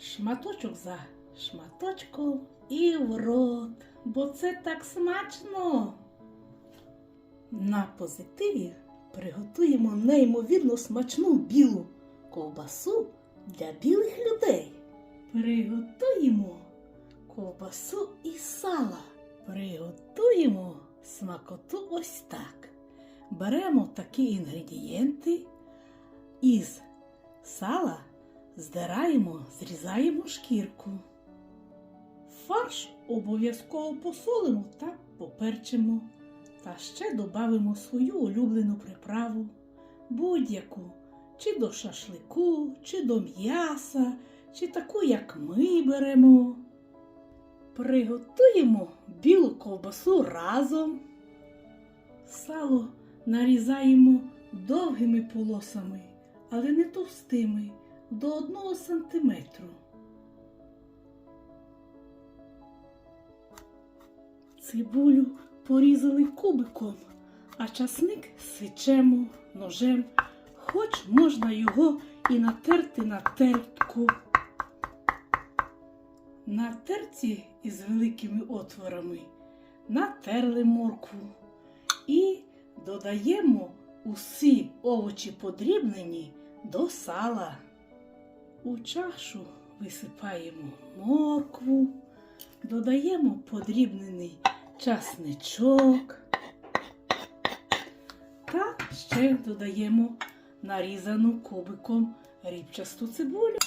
шматочок за шматочком і в рот, бо це так смачно. На позитиві приготуємо неймовірно смачну білу ковбасу для білих людей. Приготуємо ковбасу із сала. Приготуємо смакоту ось так. Беремо такі інгредієнти із сала, здираємо, зрізаємо шкірку. Фарш обов'язково посолимо та поперчимо. Та ще додамо свою улюблену приправу, будь-яку, чи до шашлику, чи до м'яса, чи таку, як ми беремо. Приготуємо білу ковбасу разом. Сало нарізаємо довгими полосами, але не товстими, до 1 сантиметру. Цибулю порізали кубиком, а часник свічемо ножем, хоч можна його і натерти на тертку. На терці із великими отворами натерли моркву і додаємо усі овочі подрібнені до сала. У чашу висипаємо моркву, додаємо подрібнений часничок та ще додаємо нарізану кубиком рібчасту цибулю.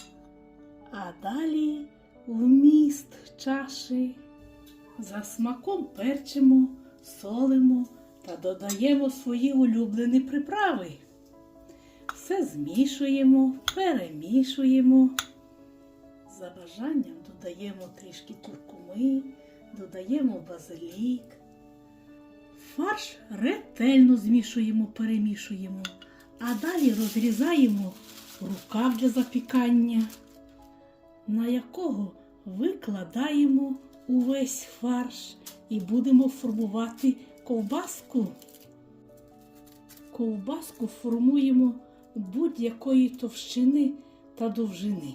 А далі вміст чаші за смаком перчимо, солимо та додаємо свої улюблені приправи. Все змішуємо, перемішуємо. За бажанням додаємо трішки куркуми, додаємо базилік. Фарш ретельно змішуємо, перемішуємо, а далі розрізаємо рукав для запікання, на якого викладаємо увесь фарш і будемо формувати ковбаску. Ковбаску формуємо будь-якої товщини та довжини.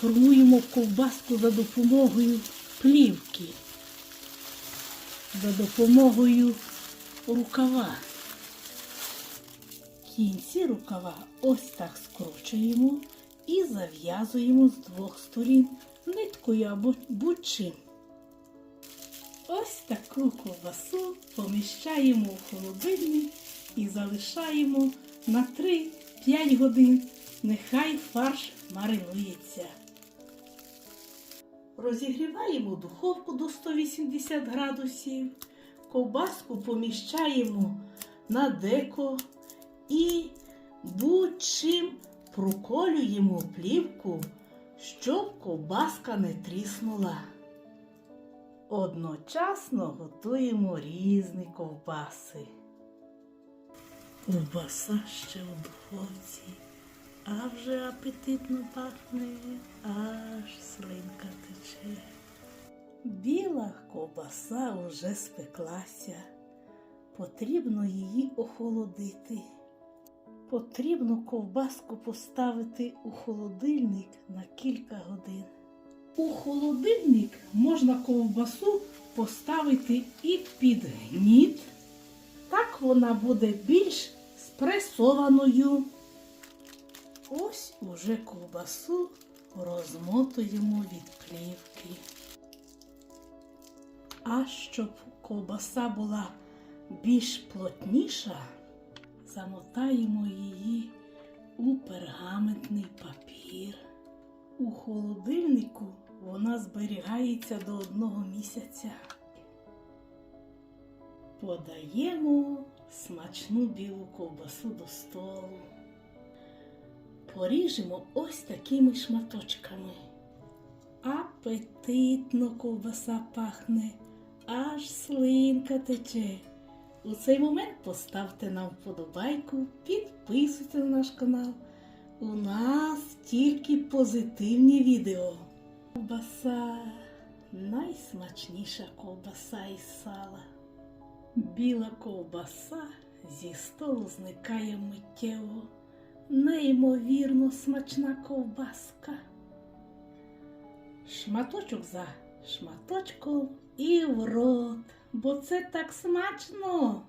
Формуємо ковбаску за допомогою плівки, за допомогою рукава. Кінці рукава ось так скручуємо і зав'язуємо з двох сторін ниткою або будь-чим. Ось таку ковбасу поміщаємо у холодильник залишаємо на 3-5 годин. Нехай фарш маринується. Розігріваємо духовку до 180 градусів. Ковбаску поміщаємо на деко і будь-чим проколюємо плівку, щоб ковбаска не тріснула. Одночасно готуємо різні ковбаси. Ковбаса ще у духовці, а вже апетитно пахне, аж слинка тече. Біла ковбаса уже спеклася. Потрібно її охолодити. Потрібно ковбаску поставити у холодильник на кілька годин. У холодильник можна ковбасу поставити і під гніт. Вона буде більш спресованою. Ось уже ковбасу розмотуємо від плівки. А щоб ковбаса була більш плотніша, замотаємо її у пергаментний папір. У холодильнику вона зберігається до одного місяця. Подаємо смачну білу ковбасу до столу. Поріжемо ось такими шматочками. Апетитно ковбаса пахне, аж слинка тече. У цей момент поставте нам вподобайку, підписуйтесь на наш канал. У нас тільки позитивні відео. Ковбаса найсмачніша ковбаса із сала. Біла ковбаса зі столу зникає миттєво, неймовірно смачна ковбаска. Шматочок за шматочком і в рот, бо це так смачно.